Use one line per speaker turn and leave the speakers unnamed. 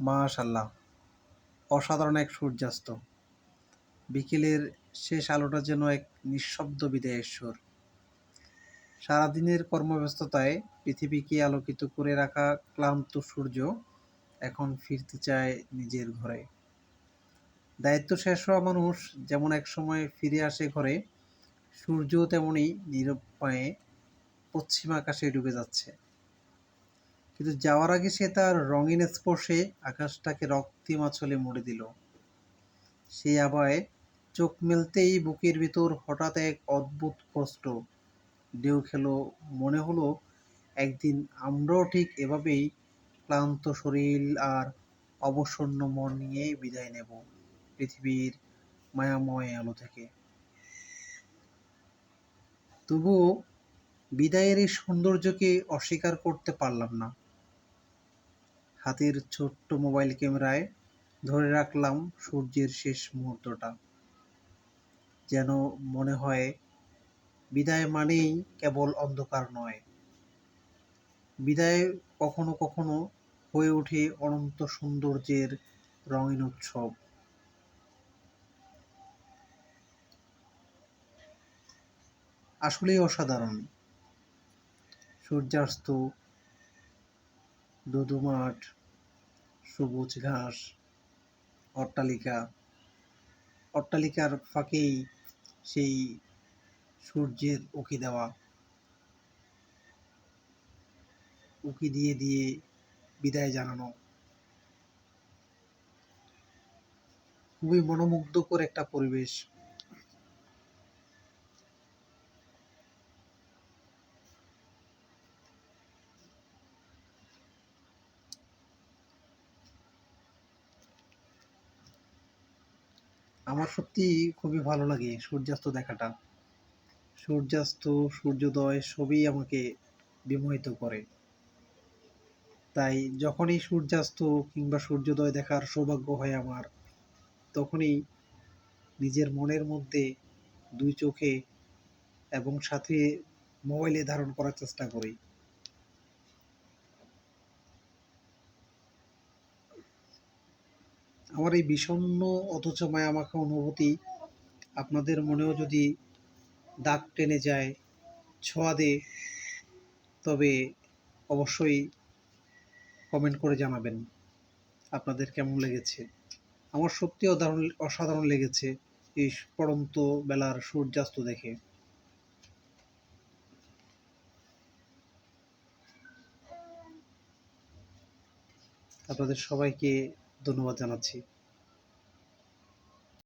মাশাল্লাহ অসাধারণ এক সূর্যাস্ত। বিকেলের শেষ আলোটা যেন এক নিঃশব্দ বিদায়ের সুর। সারাদিনের কর্মব্যস্ততায় পৃথিবীকে আলোকিত করে রাখা ক্লান্ত সূর্য এখন ফিরতে চায় নিজের ঘরে। দায়িত্ব শেষ হওয়া মানুষ যেমন এক সময় ফিরে আসে ঘরে, সূর্যও তেমনই পায়ে পশ্চিম আকাশে ডুবে যাচ্ছে। কিন্তু যাওয়ার আগে সে তার রঙিন স্পর্শে আকাশটাকে রক্তিম আঁচলে মুড়ে দিল। সেই আবহাওয়ায় চোখ মেলতেই বুকের ভিতর হঠাৎ এক অদ্ভুত কষ্ট। ঢেউ খেলো, মনে হলো একদিন আমরাও ঠিক এভাবেই ক্লান্ত শরীর আর অবসন্ন মন নিয়ে বিদায় নেব পৃথিবীর মায়াময় আলো থেকে। তবুও বিদায়ের এই সৌন্দর্যকে অস্বীকার করতে পারলাম না। হাতের ছোট্ট মোবাইল ক্যামেরায় ধরে রাখলাম সূর্যের শেষ মুহূর্তটা। যেন মনে হয়, বিদায় মানেই কেবল অন্ধকার নয়। বিদায় কখনো কখনো হয়ে ওঠে অনন্ত সৌন্দর্যের রঙিন উৎসব। আসলেই অসাধারণ। সূর্যাস্ত ধুধু মাঠ সবুজ ঘাস, অট্টালিকা। অট্টালিকার ফাঁকেই সেই সূর্যের উকি দেওয়া। উকি দিয়ে দিয়ে বিদায় জানানো। খুবই মনোমুগ্ধকর একটা পরিবেশ। আমার সত্যি খুবই ভালো লাগে সূর্যাস্ত দেখাটা। সূর্যাস্ত, সূর্যোদয় সবই আমাকে বিমোহিত করে। তাই যখনই সূর্যাস্ত কিংবা সূর্যোদয় দেখার সৌভাগ্য হয় আমার, তখনই নিজের মনের মধ্যে দুই চোখে এবং সাথে মোবাইলে ধারণ করার চেষ্টা করি। আমার এই বিষণ্ণ অথচ মায়ামাখা অনুভূতি আপনাদের মনেও যদি দাগ টেনে যায়, ছোঁয়া দে, তবে অবশ্যই কমেন্ট করে জানাবেন। আপনাদের কেমন লেগেছে? আমার সত্যি অসাধারণ অসাধারণ লেগেছে এই পড়ন্ত বেলার সূর্যাস্ত দেখে। আপনাদের সবাইকে ধন্যবাদ জানাচ্ছি।